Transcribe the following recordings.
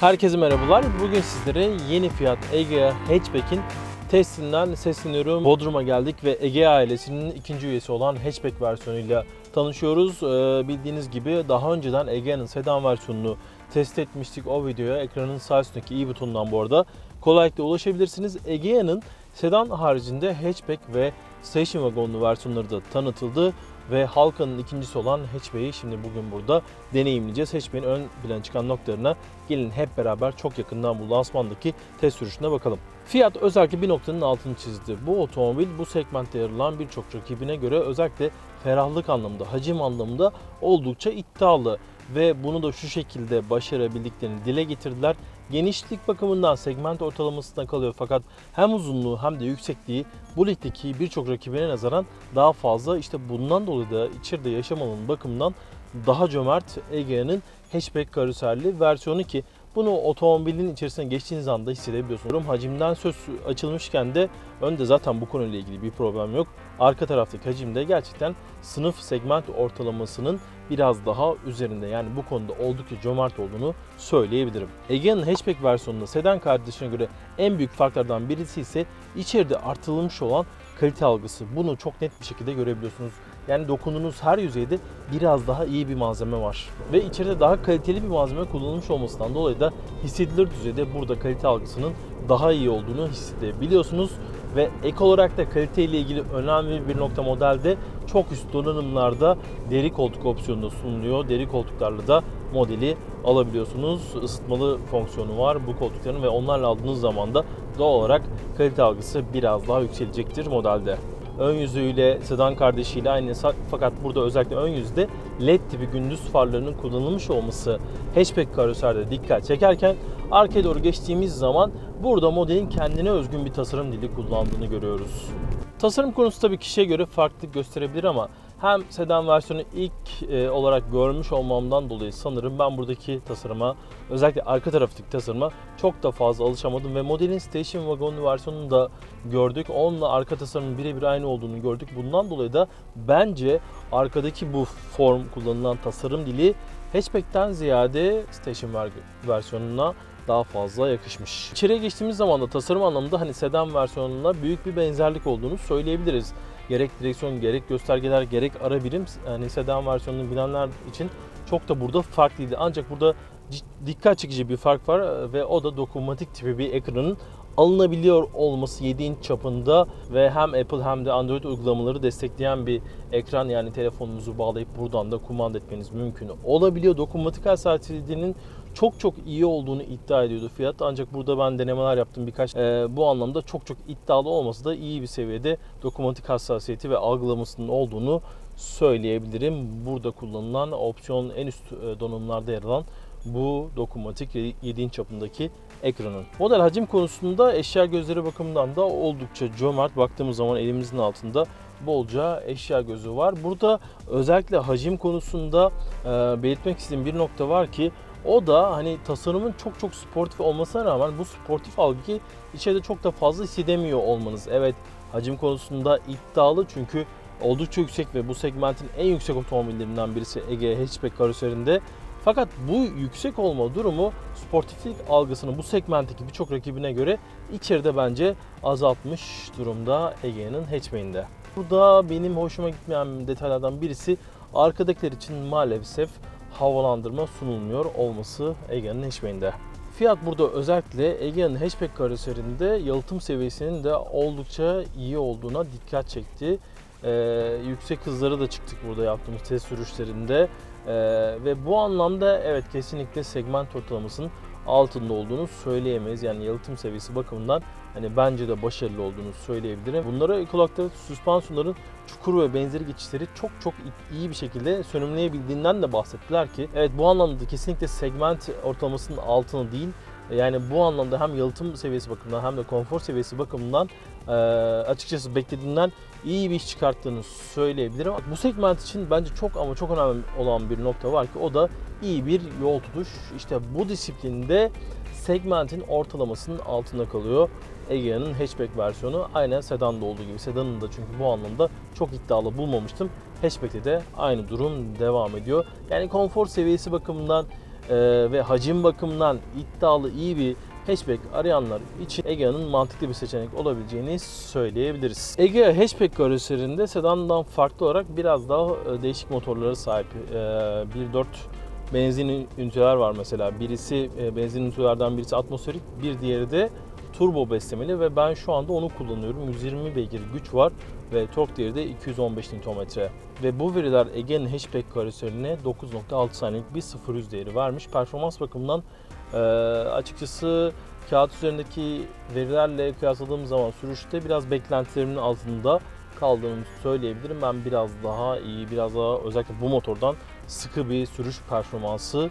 Herkese merhabalar. Bugün sizlere yeni fiyat Egea Hatchback'in testinden sesleniyorum. Bodrum'a geldik ve Egea ailesinin ikinci üyesi olan hatchback versiyonuyla tanışıyoruz. Ee, bildiğiniz gibi daha önceden Egea'nın sedan versiyonunu test etmiştik. O videoya ekranın sağ üstündeki i butonundan bu arada kolaylıkla ulaşabilirsiniz. Egea'nın sedan haricinde hatchback ve station wagonlu versiyonları da tanıtıldı ve halkanın ikincisi olan hatchback'i şimdi bugün burada deneyimleyeceğiz. Hatchback'in ön plana çıkan noktalarına gelin hep beraber çok yakından bu lansmandaki test sürüşüne bakalım. Fiyat özellikle bir noktanın altını çizdi. Bu otomobil bu segmentte yer alan birçok rakibine göre özellikle ferahlık anlamında, hacim anlamında oldukça iddialı ve bunu da şu şekilde başarabildiklerini dile getirdiler. Genişlik bakımından segment ortalamasında kalıyor fakat hem uzunluğu hem de yüksekliği bu ligdeki birçok rakibine nazaran daha fazla. İşte bundan dolayı da içeride yaşam alanı bakımından daha cömert Egea'nın hatchback karoserli versiyonu ki bunu otomobilin içerisine geçtiğiniz anda hissedebiliyorsunuz. Hacimden söz açılmışken de önde zaten bu konuyla ilgili bir problem yok. Arka taraftaki hacimde gerçekten sınıf segment ortalamasının biraz daha üzerinde. Yani bu konuda oldukça cömert olduğunu söyleyebilirim. Egea'nın hatchback versiyonunda sedan kardeşine göre en büyük farklardan birisi ise içeride artırılmış olan kalite algısı. Bunu çok net bir şekilde görebiliyorsunuz. Yani dokunduğunuz her yüzeyde biraz daha iyi bir malzeme var. Ve içeride daha kaliteli bir malzeme kullanılmış olmasından dolayı da hissedilir düzeyde burada kalite algısının daha iyi olduğunu hissedebiliyorsunuz. Ve ek olarak da kalite ile ilgili önemli bir nokta modelde çok üst donanımlarda deri koltuk opsiyonu sunuluyor. Deri koltuklarla da modeli alabiliyorsunuz. Isıtmalı fonksiyonu var bu koltukların ve onlarla aldığınız zaman da doğal olarak kalite algısı biraz daha yükselecektir modelde ön yüzüyle sedan kardeşiyle aynı fakat burada özellikle ön yüzde led tipi gündüz farlarının kullanılmış olması hatchback karoserde dikkat çekerken arkaya doğru geçtiğimiz zaman burada modelin kendine özgün bir tasarım dili kullandığını görüyoruz. Tasarım konusu tabii kişiye göre farklılık gösterebilir ama hem sedan versiyonu ilk e, olarak görmüş olmamdan dolayı sanırım ben buradaki tasarıma özellikle arka taraftaki tasarıma çok da fazla alışamadım ve modelin station wagon versiyonunu da gördük. Onunla arka tasarımın birebir aynı olduğunu gördük. Bundan dolayı da bence arkadaki bu form kullanılan tasarım dili hatchback'ten ziyade station versiyonuna daha fazla yakışmış. İçeriye geçtiğimiz zaman da tasarım anlamında hani sedan versiyonuna büyük bir benzerlik olduğunu söyleyebiliriz gerek direksiyon gerek göstergeler gerek ara birim yani sedan versiyonunu bilenler için çok da burada farklıydı. Ancak burada dikkat çekici bir fark var e, ve o da dokunmatik tipi bir ekranın alınabiliyor olması 7 inç çapında ve hem Apple hem de Android uygulamaları destekleyen bir ekran yani telefonunuzu bağlayıp buradan da kumanda etmeniz mümkün olabiliyor. Dokunmatik hassasiyetinin çok çok iyi olduğunu iddia ediyordu fiyat. Ancak burada ben denemeler yaptım birkaç. E, bu anlamda çok çok iddialı olması da iyi bir seviyede dokunmatik hassasiyeti ve algılamasının olduğunu söyleyebilirim. Burada kullanılan opsiyon en üst donanımlarda yer alan bu dokunmatik 7 inç çapındaki ekranın. Model hacim konusunda eşya gözleri bakımından da oldukça cömert. Baktığımız zaman elimizin altında bolca eşya gözü var. Burada özellikle hacim konusunda belirtmek istediğim bir nokta var ki o da hani tasarımın çok çok sportif olmasına rağmen bu sportif algıyı içeride çok da fazla hissedemiyor olmanız. Evet hacim konusunda iddialı çünkü oldukça yüksek ve bu segmentin en yüksek otomobillerinden birisi Ege hatchback karoserinde. Fakat bu yüksek olma durumu sportiflik algısını bu segmentteki birçok rakibine göre içeride bence azaltmış durumda Ege'nin hatchback'inde. Burada benim hoşuma gitmeyen detaylardan birisi arkadakiler için maalesef havalandırma sunulmuyor olması Ege'nin hatchback'inde. Fiyat burada özellikle Ege'nin hatchback karoserinde yalıtım seviyesinin de oldukça iyi olduğuna dikkat çekti. Ee, yüksek hızları da çıktık burada yaptığımız test sürüşlerinde. Ee, ve bu anlamda evet kesinlikle segment ortalamasının altında olduğunu söyleyemeyiz. Yani yalıtım seviyesi bakımından hani bence de başarılı olduğunu söyleyebilirim. Bunlara da süspansiyonların çukur ve benzeri geçişleri çok çok iyi bir şekilde sönümleyebildiğinden de bahsettiler ki evet bu anlamda kesinlikle segment ortalamasının altını değil yani bu anlamda hem yalıtım seviyesi bakımından hem de konfor seviyesi bakımından e, açıkçası beklediğimden iyi bir iş çıkarttığını söyleyebilirim. Bu segment için bence çok ama çok önemli olan bir nokta var ki o da iyi bir yol tutuş. İşte bu disiplinde segmentin ortalamasının altında kalıyor. Egea'nın hatchback versiyonu aynen sedanda olduğu gibi. Sedanın da çünkü bu anlamda çok iddialı bulmamıştım. Hatchback'te de aynı durum devam ediyor. Yani konfor seviyesi bakımından e, ve hacim bakımından iddialı iyi bir hatchback arayanlar için Egea'nın mantıklı bir seçenek olabileceğini söyleyebiliriz. Egea hatchback karoserinde sedandan farklı olarak biraz daha e, değişik motorlara sahip. E, 1.4 benzin üniteler var mesela. Birisi e, benzin ünitelerden birisi atmosferik, bir diğeri de turbo beslemeli ve ben şu anda onu kullanıyorum. 120 beygir güç var ve tork değeri de 215 Nm. Ve bu veriler Egea'nın hatchback karoserine 9.6 saniyelik bir 0-100 değeri vermiş. Performans bakımından e, açıkçası kağıt üzerindeki verilerle kıyasladığım zaman sürüşte biraz beklentilerimin altında kaldığını söyleyebilirim. Ben biraz daha iyi, biraz daha özellikle bu motordan sıkı bir sürüş performansı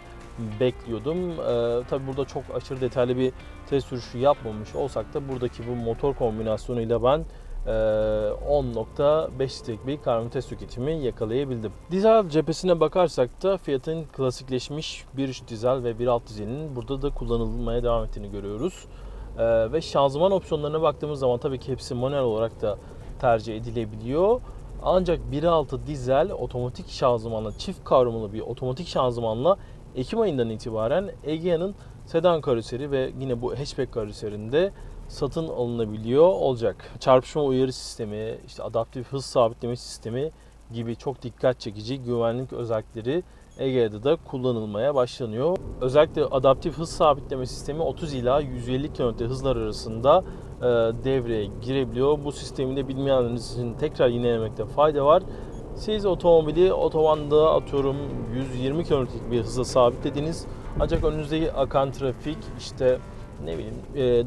bekliyordum. Ee, tabii burada çok aşırı detaylı bir test sürüşü yapmamış olsak da buradaki bu motor kombinasyonuyla ben e, 10.5 litrelik bir karbon test tüketimi yakalayabildim. Dizel cephesine bakarsak da Fiat'ın klasikleşmiş 1.3 dizel ve 1.6 dizelinin burada da kullanılmaya devam ettiğini görüyoruz. Ee, ve şanzıman opsiyonlarına baktığımız zaman tabii ki hepsi manuel olarak da tercih edilebiliyor. Ancak 1.6 dizel otomatik şanzımanla, çift kavramlı bir otomatik şanzımanla Ekim ayından itibaren Egea'nın sedan karoseri ve yine bu hatchback karoserinde satın alınabiliyor olacak. Çarpışma uyarı sistemi, işte adaptif hız sabitleme sistemi gibi çok dikkat çekici güvenlik özellikleri Egea'da da kullanılmaya başlanıyor. Özellikle adaptif hız sabitleme sistemi 30 ila 150 km hızlar arasında e, devreye girebiliyor. Bu sistemi de bilmeyenleriniz için tekrar yinelemekte fayda var. Siz otomobili otobanda atıyorum 120 km'lik bir hıza sabitlediniz. Ancak önünüzdeki akan trafik işte ne bileyim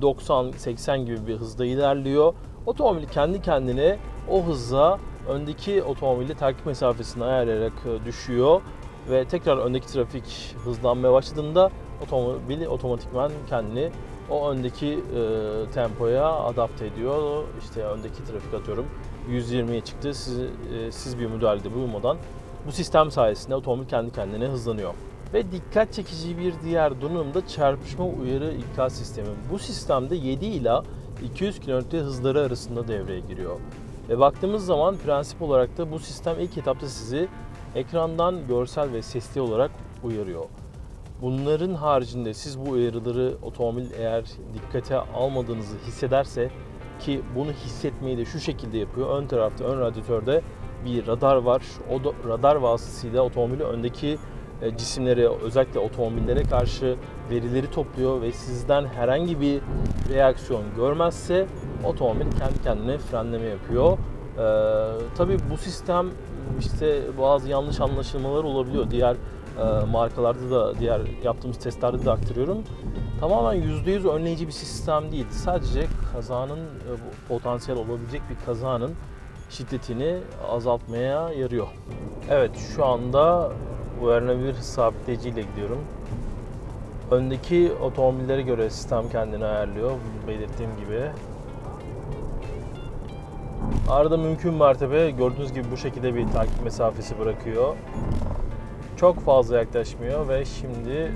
90-80 gibi bir hızda ilerliyor. Otomobil kendi kendine o hıza öndeki otomobili takip mesafesini ayarlayarak e, düşüyor ve tekrar öndeki trafik hızlanmaya başladığında otomobil otomatikman kendini o öndeki e, tempoya adapte ediyor. İşte öndeki trafik atıyorum 120'ye çıktı. Siz, e, siz bir müdahalede bulunmadan bu sistem sayesinde otomobil kendi kendine hızlanıyor. Ve dikkat çekici bir diğer durum da çarpışma uyarı ikaz sistemi. Bu sistemde 7 ila 200 km hızları arasında devreye giriyor. Ve baktığımız zaman prensip olarak da bu sistem ilk etapta sizi ekrandan görsel ve sesli olarak uyarıyor. Bunların haricinde siz bu uyarıları otomobil eğer dikkate almadığınızı hissederse ki bunu hissetmeyi de şu şekilde yapıyor. Ön tarafta, ön radyatörde bir radar var. O da, radar vasıtasıyla otomobili öndeki e, cisimlere, özellikle otomobillere karşı verileri topluyor ve sizden herhangi bir reaksiyon görmezse otomobil kendi kendine frenleme yapıyor. Ee, tabii bu sistem işte bazı yanlış anlaşılmalar olabiliyor. Diğer e, markalarda da, diğer yaptığımız testlerde de aktarıyorum. Tamamen %100 önleyici bir sistem değil. Sadece kazanın, e, potansiyel olabilecek bir kazanın şiddetini azaltmaya yarıyor. Evet şu anda bir sabitleyici ile gidiyorum. Öndeki otomobillere göre sistem kendini ayarlıyor. Belirttiğim gibi. Arada mümkün mertebe gördüğünüz gibi bu şekilde bir takip mesafesi bırakıyor. Çok fazla yaklaşmıyor ve şimdi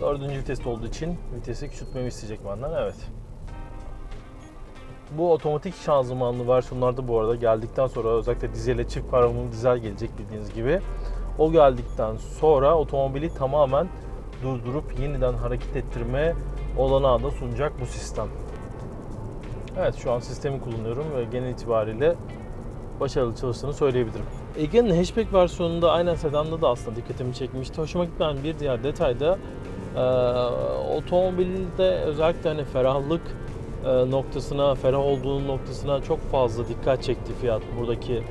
dördüncü viteste olduğu için vitesi küçültmemi isteyecek benden. Evet. Bu otomatik şanzımanlı versiyonlarda bu arada geldikten sonra özellikle dizele çift kavramlı dizel gelecek bildiğiniz gibi. O geldikten sonra otomobili tamamen durdurup yeniden hareket ettirme olanağı da sunacak bu sistem. Evet şu an sistemi kullanıyorum ve genel itibariyle başarılı çalıştığını söyleyebilirim. Ege'nin hatchback versiyonunda aynen sedanda da aslında dikkatimi çekmişti. Hoşuma gitmeyen bir diğer detay da e, otomobilde özellikle hani ferahlık e, noktasına, ferah olduğunun noktasına çok fazla dikkat çekti Fiat buradaki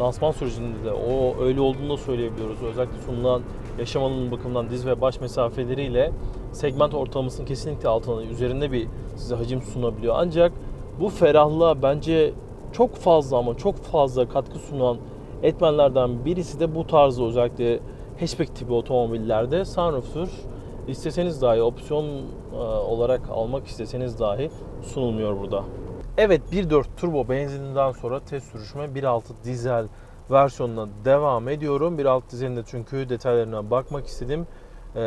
lansman sürecinde de o öyle olduğunu da söyleyebiliyoruz. Özellikle sunulan yaşam alanının bakımından diz ve baş mesafeleriyle segment ortalamasının kesinlikle altında üzerinde bir size hacim sunabiliyor. Ancak bu ferahlığa bence çok fazla ama çok fazla katkı sunan etmenlerden birisi de bu tarzda özellikle hatchback tipi otomobillerde sunroof'tur. İsteseniz dahi opsiyon e, olarak almak isteseniz dahi sunulmuyor burada. Evet 1.4 turbo benzininden sonra test sürüşüme 1.6 dizel versiyonuna devam ediyorum. 1.6 dizelinde çünkü detaylarına bakmak istedim. Ee,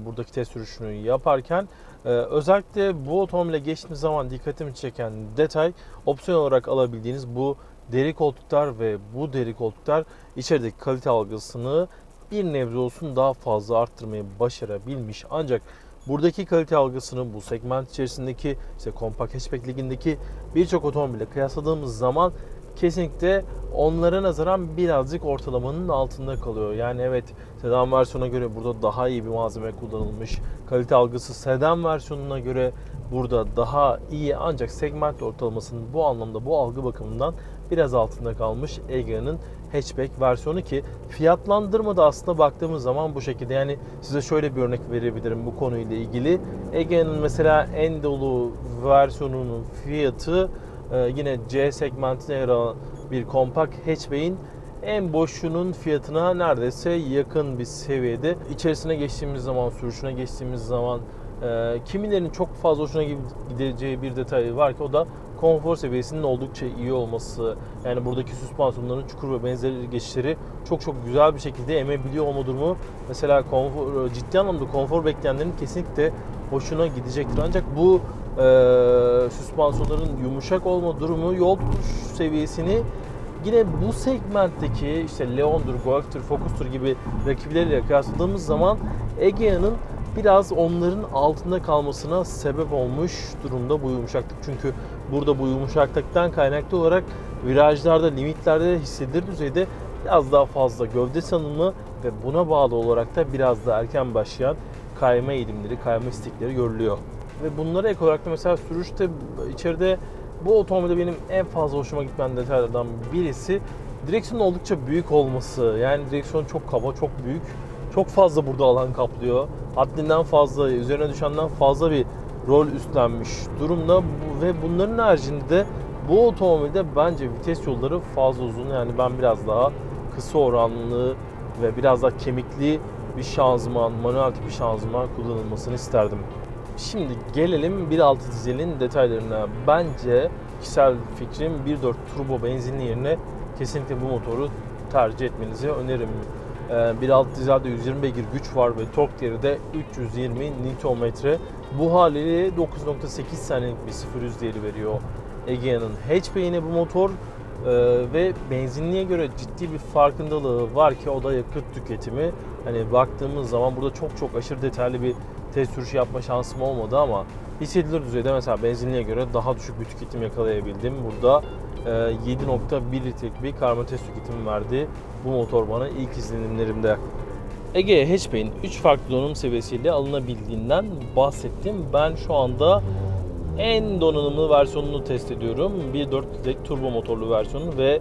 buradaki test sürüşünü yaparken ee, özellikle bu otomobile geçtiğimiz zaman dikkatimi çeken detay opsiyon olarak alabildiğiniz bu deri koltuklar ve bu deri koltuklar içerideki kalite algısını bir nebze olsun daha fazla arttırmayı başarabilmiş. Ancak buradaki kalite algısını bu segment içerisindeki işte kompakt hatchback ligindeki birçok otomobille kıyasladığımız zaman kesinlikle onlara nazaran birazcık ortalamanın altında kalıyor. Yani evet sedan versiyona göre burada daha iyi bir malzeme kullanılmış. Kalite algısı sedan versiyonuna göre burada daha iyi ancak segment ortalamasının bu anlamda bu algı bakımından biraz altında kalmış Egea'nın hatchback versiyonu ki fiyatlandırmada aslında baktığımız zaman bu şekilde yani size şöyle bir örnek verebilirim bu konuyla ilgili. Egea'nın mesela en dolu versiyonunun fiyatı ee, yine C segmentine yer alan bir kompakt hatchback'in en boşunun fiyatına neredeyse yakın bir seviyede. İçerisine geçtiğimiz zaman, sürüşüne geçtiğimiz zaman e, kimilerinin çok fazla hoşuna gideceği bir detay var ki o da konfor seviyesinin oldukça iyi olması. Yani buradaki süspansiyonların çukur ve benzeri geçişleri çok çok güzel bir şekilde emebiliyor olma durumu. Mesela konfor, ciddi anlamda konfor bekleyenlerin kesinlikle hoşuna gidecektir. Ancak bu e, süspansiyonların yumuşak olma durumu yol tutuş seviyesini yine bu segmentteki işte Leon'dur, Golf'tur, Focus'tur gibi rakipleriyle kıyasladığımız zaman Egea'nın biraz onların altında kalmasına sebep olmuş durumda bu yumuşaklık. Çünkü burada bu yumuşaklıktan kaynaklı olarak virajlarda, limitlerde hissedilir düzeyde biraz daha fazla gövde sanımı ve buna bağlı olarak da biraz daha erken başlayan kayma eğilimleri, kayma istekleri görülüyor. Ve bunlara ek olarak da mesela sürüşte içeride bu otomobilde benim en fazla hoşuma gitmeyen detaylardan birisi direksiyonun oldukça büyük olması. Yani direksiyon çok kaba, çok büyük. Çok fazla burada alan kaplıyor. Haddinden fazla, üzerine düşenden fazla bir rol üstlenmiş durumda. Ve bunların haricinde de bu otomobilde bence vites yolları fazla uzun. Yani ben biraz daha kısa oranlı ve biraz daha kemikli bir şanzıman, manuel tip bir şanzıman kullanılmasını isterdim. Şimdi gelelim 1.6 dizelin detaylarına. Bence kişisel fikrim 1.4 turbo benzinli yerine kesinlikle bu motoru tercih etmenizi öneririm. Ee, 1.6 dizelde 120 beygir güç var ve tork değeri de 320 Nm. Bu haliyle 9.8 saniyelik bir 0-100 değeri veriyor. Egea'nın hatchback'ine bu motor ee, ve benzinliğe göre ciddi bir farkındalığı var ki o da yakıt tüketimi. Hani baktığımız zaman burada çok çok aşırı detaylı bir test sürüşü yapma şansım olmadı ama hissedilir düzeyde mesela benzinliğe göre daha düşük bir tüketim yakalayabildim. Burada e, 7.1 litrelik bir karma test tüketimi verdi bu motor bana ilk izlenimlerimde. Ege Hatchback'in 3 farklı donanım seviyesiyle alınabildiğinden bahsettim. Ben şu anda en donanımlı versiyonunu test ediyorum. 1.4 litrelik turbo motorlu versiyonu ve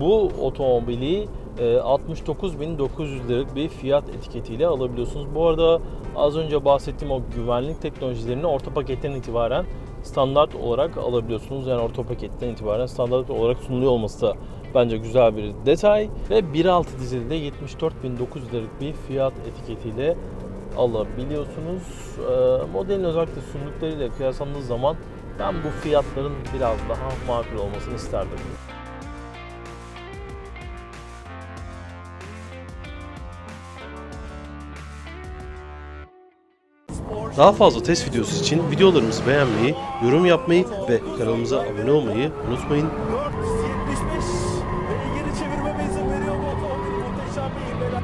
bu otomobili e, 69.900 liralık bir fiyat etiketiyle alabiliyorsunuz. Bu arada az önce bahsettiğim o güvenlik teknolojilerini orta paketten itibaren standart olarak alabiliyorsunuz. Yani orta paketten itibaren standart olarak sunuluyor olması da bence güzel bir detay. Ve 1.6 dizelde 74.900 liralık bir fiyat etiketiyle alabiliyorsunuz. Ee, modelin özellikle sunduklarıyla kıyaslandığı zaman ben bu fiyatların biraz daha makul olmasını isterdim. Daha fazla test videosu için videolarımızı beğenmeyi, yorum yapmayı ve kanalımıza abone olmayı unutmayın.